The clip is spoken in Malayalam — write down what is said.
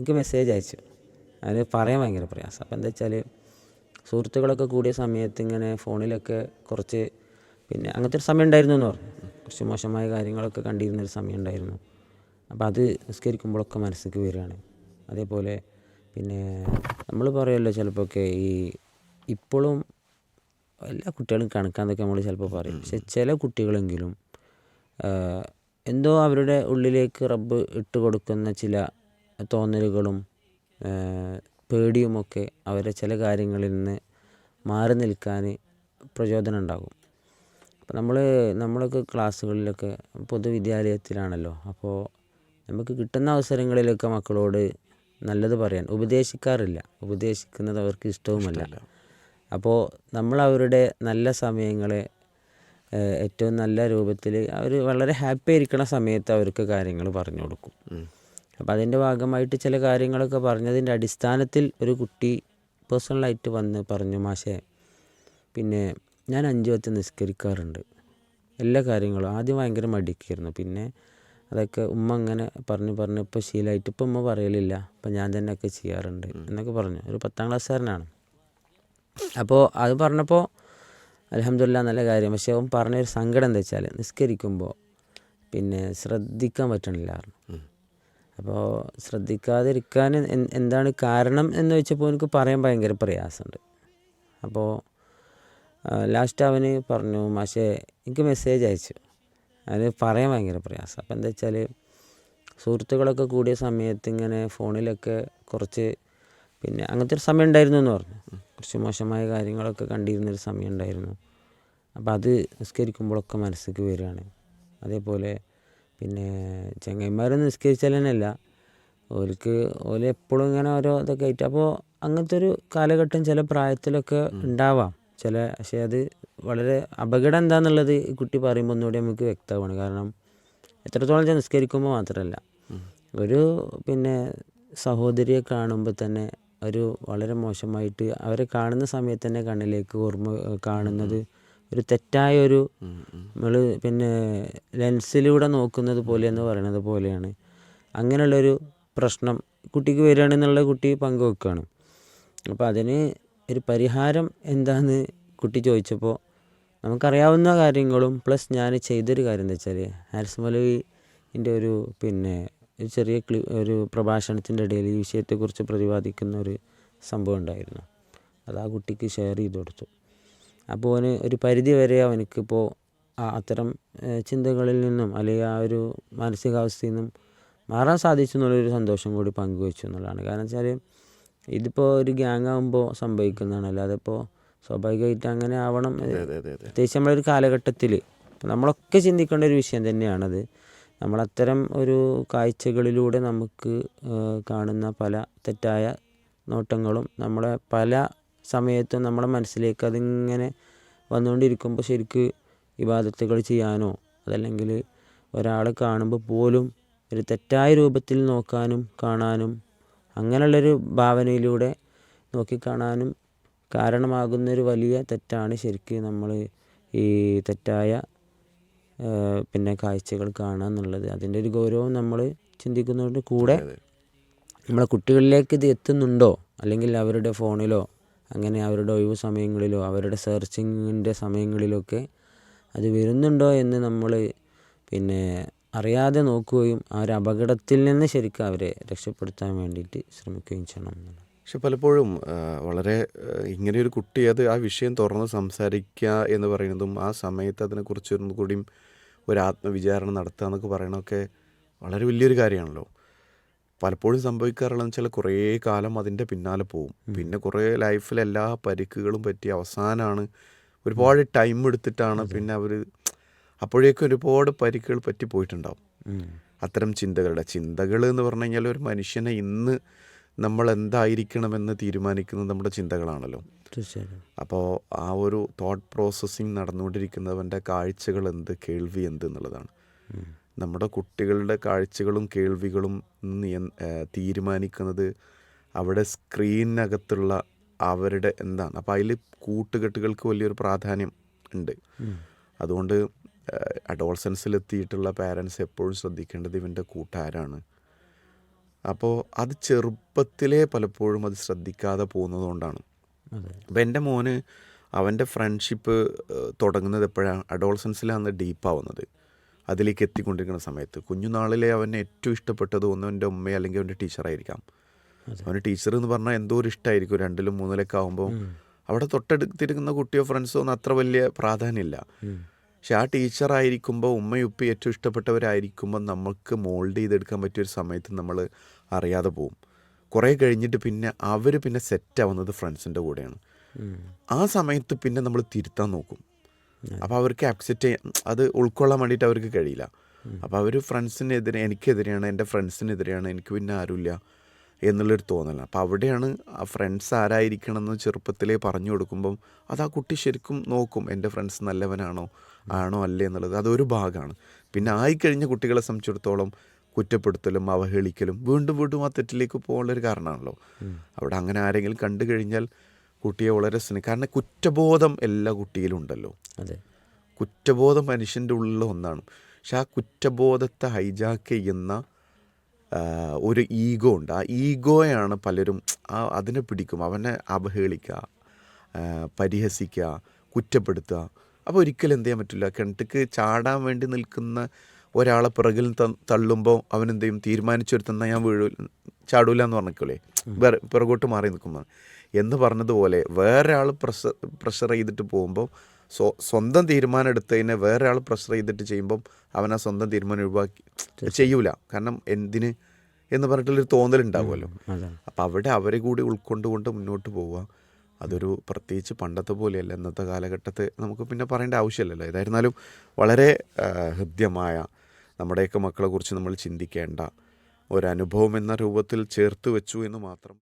എനിക്ക് മെസ്സേജ് അയച്ചു. അതിന് പറയാൻ ഭയങ്കര പ്രയാസം. അപ്പോൾ എന്താ വെച്ചാൽ സുഹൃത്തുക്കളൊക്കെ കൂടിയ സമയത്ത് ഇങ്ങനെ ഫോണിലൊക്കെ കുറച്ച് പിന്നെ അങ്ങനത്തെ ഒരു സമയം ഉണ്ടായിരുന്നു എന്ന് പറഞ്ഞു. കുറച്ച് മോശമായ കാര്യങ്ങളൊക്കെ കണ്ടിരുന്നൊരു സമയം ഉണ്ടായിരുന്നു. അപ്പോൾ അത് നിസ്കരിക്കുമ്പോഴൊക്കെ മനസ്സിലേക്ക് വരികയാണ്. അതേപോലെ പിന്നെ നമ്മൾ പറയുമല്ലോ ചിലപ്പോൾ ഒക്കെ ഈ ഇപ്പോഴും എല്ലാ കുട്ടികളും കണക്കാന്നൊക്കെ നമ്മൾ ചിലപ്പോൾ പറയും. പക്ഷെ ചില കുട്ടികളെങ്കിലും എന്തോ അവരുടെ ഉള്ളിലേക്ക് റബ്ബ് ഇട്ട് കൊടുക്കുന്ന ചില തോന്നലുകളും പേടിയുമൊക്കെ അവരെ ചില കാര്യങ്ങളിൽ നിന്ന് മാറി നിൽക്കാൻ പ്രചോദനം ഉണ്ടാകും. അപ്പോൾ നമ്മൾ നമ്മളൊക്കെ ക്ലാസ്സുകളിലൊക്കെ പൊതുവിദ്യാലയത്തിലാണല്ലോ. അപ്പോൾ നമുക്ക് കിട്ടുന്ന അവസരങ്ങളിലൊക്കെ മക്കളോട് നല്ലത് പറയാൻ ഉപദേശിക്കാറില്ല. ഉപദേശിക്കുന്നത് അവർക്ക് ഇഷ്ടവുമല്ല. അപ്പോൾ നമ്മൾ അവരുടെ നല്ല സമയങ്ങളെ ഏറ്റവും നല്ല രൂപത്തിൽ അവർ വളരെ ഹാപ്പി ആയിരിക്കുന്ന സമയത്ത് അവർക്ക് കാര്യങ്ങൾ പറഞ്ഞു കൊടുക്കും. അപ്പോൾ അതിന്റെ ഭാഗമായിട്ട് ചില കാര്യങ്ങളൊക്കെ പറഞ്ഞതിന്റെ അടിസ്ഥാനത്തിൽ ഒരു കുട്ടി പേഴ്സണലായിട്ട് വന്ന് പറഞ്ഞു മാഷേ പിന്നെ ഞാൻ അഞ്ച് വത്ത് നിസ്കരിക്കാറുണ്ട്. എല്ലാ കാര്യങ്ങളും ആദ്യം ഭയങ്കര മടിക്കായിരുന്നു. പിന്നെ അതൊക്കെ ഉമ്മ അങ്ങനെ പറഞ്ഞു പറഞ്ഞു ഇപ്പോൾ ശീലമായിട്ട് ഇപ്പോൾ ഉമ്മ പറയലില്ല. അപ്പം ഞാൻ തന്നെ ഒക്കെ ചെയ്യാറുണ്ട് എന്നൊക്കെ പറഞ്ഞു. ഒരു പത്താം ക്ലാസ്സുകാരനാണ്. അപ്പോൾ അത് പറഞ്ഞപ്പോൾ അലഹമില്ല നല്ല കാര്യം. പക്ഷേ അവൻ പറഞ്ഞൊരു സങ്കടം എന്താ വെച്ചാൽ നിസ്കരിക്കുമ്പോൾ പിന്നെ ശ്രദ്ധിക്കാൻ പറ്റണില്ലായിരുന്നു. അപ്പോൾ ശ്രദ്ധിക്കാതിരിക്കാൻ എന്താണ് കാരണം എന്ന് വെച്ചപ്പോൾ എനിക്ക് പറയാൻ ഭയങ്കര പ്രയാസമുണ്ട്. അപ്പോൾ ലാസ്റ്റ് അവന് പറഞ്ഞു മാഷേ എനിക്ക് മെസ്സേജ് അയച്ചു. അത് പറയാൻ ഭയങ്കര പ്രയാസം. അപ്പോൾ എന്താ വെച്ചാൽ സുഹൃത്തുക്കളൊക്കെ കൂടിയ സമയത്ത് ഇങ്ങനെ ഫോണിലൊക്കെ കുറച്ച് പിന്നെ അങ്ങനത്തെ ഒരു സമയം ഉണ്ടായിരുന്നു എന്ന് പറഞ്ഞു. കുറച്ച് മോശമായ കാര്യങ്ങളൊക്കെ കണ്ടിരുന്നൊരു സമയം ഉണ്ടായിരുന്നു. അപ്പോൾ അത് നിസ്കരിക്കുമ്പോഴൊക്കെ മനസ്സിലേക്ക് വരികയാണ്. അതേപോലെ പിന്നെ ചങ്ങായിമാരൊന്നും നിസ്കരിച്ചാൽ തന്നെയല്ല ഓർക്ക് ഓൽ എപ്പോഴും ഇങ്ങനെ ഓരോ ഇതൊക്കെ ആയിട്ട്. അപ്പോൾ അങ്ങനത്തെ ഒരു കാലഘട്ടം ചില പ്രായത്തിലൊക്കെ ഉണ്ടാവാം. ചില പക്ഷേ അത് വളരെ അപകടം എന്താണെന്നുള്ളത് ഈ കുട്ടി പറയുമ്പോൾ ഒന്നുകൂടി നമുക്ക് വ്യക്തമാണ്. കാരണം എത്രത്തോളം ചെ നിസ്കരിക്കുമ്പോൾ മാത്രമല്ല ഒരു പിന്നെ സഹോദരിയെ കാണുമ്പോൾ തന്നെ ഒരു വളരെ മോശമായിട്ട് അവരെ കാണുന്ന സമയത്ത് തന്നെ കണ്ണിലേക്ക് ഓർമ്മ കാണുന്നത് ഒരു തെറ്റായ ഒരു നമ്മൾ പിന്നെ ലെൻസിലൂടെ നോക്കുന്നത് പോലെ എന്ന് പറയുന്നത് പോലെയാണ്. അങ്ങനെയുള്ളൊരു പ്രശ്നം കുട്ടിക്ക് വരികയാണെന്നുള്ള കുട്ടി പങ്കുവെക്കുകയാണ് അപ്പോൾ അതിന് ഒരു പരിഹാരം എന്താന്ന് കുട്ടി ചോദിച്ചപ്പോൾ നമുക്കറിയാവുന്ന കാര്യങ്ങളും പ്ലസ് ഞാൻ ചെയ്തൊരു കാര്യം എന്താ വെച്ചാൽ ഹാരിസ് മലവിന്റെ ഒരു പിന്നെ ഒരു ചെറിയ ക്ലി ഒരു പ്രഭാഷണത്തിന്റെ ഇടയിൽ ഈ വിഷയത്തെക്കുറിച്ച് പ്രതിപാദിക്കുന്ന ഒരു സംഭവം ഉണ്ടായിരുന്നു. അത് ആ കുട്ടിക്ക് ഷെയർ ചെയ്ത് കൊടുത്തു. അപ്പോൾ അവന് ഒരു പരിധി വരെ അവനക്കിപ്പോൾ ആ അത്തരം ചിന്തകളിൽ നിന്നും അല്ലെങ്കിൽ ആ ഒരു മാനസികാവസ്ഥയിൽ നിന്നും മാറാൻ സാധിച്ചു എന്നുള്ളൊരു സന്തോഷം കൂടി പങ്കുവെച്ചു എന്നുള്ളതാണ്. കാരണം വെച്ചാൽ ഇതിപ്പോൾ ഒരു ഗ്യാങ് ആകുമ്പോൾ സംഭവിക്കുന്നതാണ്. അല്ലാതെ ഇപ്പോൾ സ്വാഭാവികമായിട്ട് അങ്ങനെ ആവണം. പ്രത്യേകിച്ച് നമ്മളൊരു കാലഘട്ടത്തിൽ നമ്മളൊക്കെ ചിന്തിക്കേണ്ട ഒരു വിഷയം തന്നെയാണത് നമ്മളത്തരം ഒരു കാഴ്ചകളിലൂടെ നമുക്ക് കാണുന്ന പല തെറ്റായ നോട്ടങ്ങളും നമ്മളെ പല സമയത്തും നമ്മുടെ മനസ്സിലേക്ക് അതിങ്ങനെ വന്നുകൊണ്ടിരിക്കുമ്പോൾ ശരിക്ക് ഇബാദത്തുകൾ ചെയ്യാനോ അതല്ലെങ്കിൽ ഒരാളെ കാണുമ്പോൾ പോലും ഒരു തെറ്റായ രൂപത്തിൽ നോക്കാനും കാണാനും അങ്ങനെയുള്ളൊരു ഭാവനയിലൂടെ നോക്കിക്കാണാനും കാരണമാകുന്നൊരു വലിയ തെറ്റാണ് ശരിക്ക് നമ്മൾ ഈ തെറ്റായ പിന്നെ കാഴ്ചകൾ കാണുക എന്നുള്ളത്. അതിന്റെ ഒരു ഗൗരവം നമ്മൾ ചിന്തിക്കുന്നതിന്റെ കൂടെ നമ്മളെ കുട്ടികളിലേക്ക് ഇത് എത്തുന്നുണ്ടോ? അല്ലെങ്കിൽ അവരുടെ ഫോണിലോ അങ്ങനെ അവരുടെ ഒഴിവ് സമയങ്ങളിലോ അവരുടെ സെർച്ചിങ്ങിന്റെ സമയങ്ങളിലൊക്കെ അത് വരുന്നുണ്ടോ എന്ന് നമ്മൾ പിന്നെ അറിയാതെ നോക്കുകയും ആ ഒരു അപകടത്തിൽ നിന്ന് ശരിക്കും അവരെ രക്ഷപ്പെടുത്താൻ വേണ്ടിയിട്ട് ശ്രമിക്കുകയും ചെയ്യണം എന്നുള്ളത് പക്ഷെ പലപ്പോഴും വളരെ ഇങ്ങനെയൊരു കുട്ടി അത് ആ വിഷയം തുറന്ന് സംസാരിക്കുക എന്ന് പറയുന്നതും ആ സമയത്ത് അതിനെക്കുറിച്ച് ഒന്നും കൂടിയും ഒരു ആത്മവിചാരണ നടത്തുക എന്നൊക്കെ പറയണമൊക്കെ വളരെ വലിയൊരു കാര്യമാണല്ലോ. പലപ്പോഴും സംഭവിക്കാറുള്ളതെന്ന് വെച്ചാൽ കുറേ കാലം അതിന്റെ പിന്നാലെ പോവും പിന്നെ കുറേ ലൈഫിൽ എല്ലാ പരിക്കുകളും പറ്റി അവസാനമാണ് ഒരുപാട് ടൈം എടുത്തിട്ടാണ് പിന്നെ അവർ അപ്പോഴേക്കും ഒരുപാട് പരിക്കുകൾ പറ്റി പോയിട്ടുണ്ടാവും. അത്തരം ചിന്തകളുടെ ചിന്തകൾ എന്ന് പറഞ്ഞു കഴിഞ്ഞാൽ ഒരു മനുഷ്യനെ ഇന്ന് നമ്മൾ എന്തായിരിക്കണമെന്ന് തീരുമാനിക്കുന്നത് നമ്മുടെ ചിന്തകളാണല്ലോ. അപ്പോൾ ആ ഒരു തോട്ട് പ്രോസസ്സിങ് നടന്നുകൊണ്ടിരിക്കുന്നവന്റെ കാഴ്ചകൾ എന്ത് കേൾവി എന്ത് എന്നുള്ളതാണ്. നമ്മുടെ കുട്ടികളുടെ കാഴ്ചകളും കേൾവികളും നിയ- തീരുമാനിക്കുന്നത് അവിടെ സ്ക്രീനകത്തുള്ള അവരുടെ എന്താണ്. അപ്പോൾ അതിൽ കൂട്ടുകെട്ടുകൾക്ക് വലിയൊരു പ്രാധാന്യം ഉണ്ട്. അതുകൊണ്ട് അഡോൾസൻസിലെത്തിയിട്ടുള്ള പാരൻസ് എപ്പോഴും ശ്രദ്ധിക്കേണ്ടത് ഇവന്റെ കൂട്ടാരാണ് അപ്പോൾ അത് ചെറുപ്പത്തിലെ പലപ്പോഴും അത് ശ്രദ്ധിക്കാതെ പോകുന്നത് കൊണ്ടാണ് അതെ. അപ്പോൾ എന്റെ മോന് അവന്റെ ഫ്രണ്ട്ഷിപ്പ് തുടങ്ങുന്നത് എപ്പോഴാണ് അഡോൾസൻസിലാണ് ഡീപ്പാവുന്നത് അതിലേക്ക് എത്തിക്കൊണ്ടിരിക്കുന്ന സമയത്ത് കുഞ്ഞുനാളിലെ അവന് ഏറ്റവും ഇഷ്ടപ്പെട്ടത് ഒന്ന് എന്റെ ഉമ്മ അല്ലെങ്കിൽ അവന്റെ ടീച്ചറായിരിക്കാം. അവന് ടീച്ചർ എന്ന് പറഞ്ഞാൽ എന്തോ ഒരു ഇഷ്ടമായിരിക്കും രണ്ടിലും മൂന്നിലൊക്കെ ആകുമ്പോൾ അവിടെ തൊട്ടടുത്തിരിക്കുന്ന കുട്ടിയോ ഫ്രണ്ട്സോ ഒന്നും അത്ര വലിയ പ്രാധാന്യമില്ല. പക്ഷെ ആ ടീച്ചറായിരിക്കുമ്പോൾ ഉമ്മയുപ്പി ഏറ്റവും ഇഷ്ടപ്പെട്ടവരായിരിക്കുമ്പോൾ നമുക്ക് മോൾഡ് ചെയ്തെടുക്കാൻ പറ്റിയൊരു സമയത്ത് നമ്മൾ അറിയാതെ പോവും. കുറേ കഴിഞ്ഞിട്ട് പിന്നെ അവർ പിന്നെ സെറ്റ് ആവുന്നത് ഫ്രണ്ട്സിന്റെ കൂടെയാണ്. ആ സമയത്ത് പിന്നെ നമ്മൾ തിരുത്താൻ നോക്കും. അപ്പോൾ അവർക്ക് അക്സെപ്റ്റ് ചെയ്യാൻ അത് ഉൾക്കൊള്ളാൻ വേണ്ടിയിട്ട് അവർക്ക് കഴിയില്ല. അപ്പോൾ അവർ ഫ്രണ്ട്സിനെതിരെ എനിക്കെതിരെയാണ് എന്റെ ഫ്രണ്ട്സിനെതിരെയാണ് എനിക്ക് പിന്നെ ആരുമില്ല എന്നുള്ളൊരു തോന്നലാണ് അപ്പോൾ അവിടെയാണ് ആ ഫ്രണ്ട്സ് ആരായിരിക്കണം എന്ന് ചെറുപ്പത്തിലേ പറഞ്ഞു കൊടുക്കുമ്പം അത് ആ കുട്ടി ശരിക്കും നോക്കും എന്റെ ഫ്രണ്ട്സ് നല്ലവനാണോ ആണോ അല്ലേ എന്നുള്ളത്. അതൊരു ഭാഗമാണ്. പിന്നെ ആയിക്കഴിഞ്ഞ കുട്ടികളെ സംബന്ധിച്ചിടത്തോളം കുറ്റപ്പെടുത്തലും അവഹേളിക്കലും വീണ്ടും വീണ്ടും ആ തെറ്റിലേക്ക് പോകാനുള്ളൊരു കാരണമാണല്ലോ. അവിടെ അങ്ങനെ ആരെങ്കിലും കണ്ടു കഴിഞ്ഞാൽ കുട്ടിയെ വളരെ സ്നേഹം കാരണം കുറ്റബോധം എല്ലാ കുട്ടിയിലും ഉണ്ടല്ലോ അതെ. കുറ്റബോധം മനുഷ്യന്റെ ഉള്ളിൽ ഒന്നാണ്. പക്ഷെ ആ കുറ്റബോധത്തെ ഹൈജാക്ക് ചെയ്യുന്ന ഒരു ഈഗോ ഉണ്ട്. ആ ഈഗോയാണ് പലരും ആ അതിനെ പിടിക്കും. അവനെ അവഹേളിക്കുക പരിഹസിക്കുക കുറ്റപ്പെടുത്തുക. അപ്പോൾ ഒരിക്കലും എന്ത് ചെയ്യാൻ പറ്റില്ല. കിണറ്റിക്ക് ചാടാൻ വേണ്ടി നിൽക്കുന്ന ഒരാളെ പിറകിൽ തള്ളുമ്പോൾ അവൻ ചെയ്യും തീരുമാനിച്ചൊരുത്തുന്ന ഞാൻ വീഴൂ ചാടൂല എന്ന് പറഞ്ഞില്ലേ വേറെ പിറകോട്ട് മാറി നിൽക്കുമ്പോൾ എന്ന് പറഞ്ഞതുപോലെ വേറൊരാൾ പ്രഷർ പ്രഷർ ചെയ്തിട്ട് പോകുമ്പോൾ സ്വ സ്വന്തം തീരുമാനം എടുത്തതിനെ വേറെ ആൾ പ്രഷർ ചെയ്തിട്ട് ചെയ്യുമ്പം അവൻ ആ സ്വന്തം തീരുമാനം ഒഴിവാക്കി. ചെയ്യൂല. കാരണം എന്തിന്? എന്ന് പറഞ്ഞിട്ടുള്ളൊരു തോന്നലുണ്ടാവുമല്ലോ അപ്പോൾ അവിടെ അവരെ കൂടി ഉൾക്കൊണ്ടുകൊണ്ട് മുന്നോട്ട് പോവുക അതൊരു പ്രത്യേകിച്ച് പണ്ടത്തെ പോലെയല്ല. ഇന്നത്തെ കാലഘട്ടത്തെ നമുക്ക് പിന്നെ പറയേണ്ട ആവശ്യമില്ലല്ലോ. ഏതായിരുന്നാലും വളരെ ഹൃദ്യമായ നമ്മുടെയൊക്കെ മക്കളെക്കുറിച്ച് നമ്മൾ ചിന്തിക്കേണ്ട ഒരനുഭവം എന്ന രൂപത്തിൽ ചേർത്ത് വെച്ചു എന്ന് മാത്രം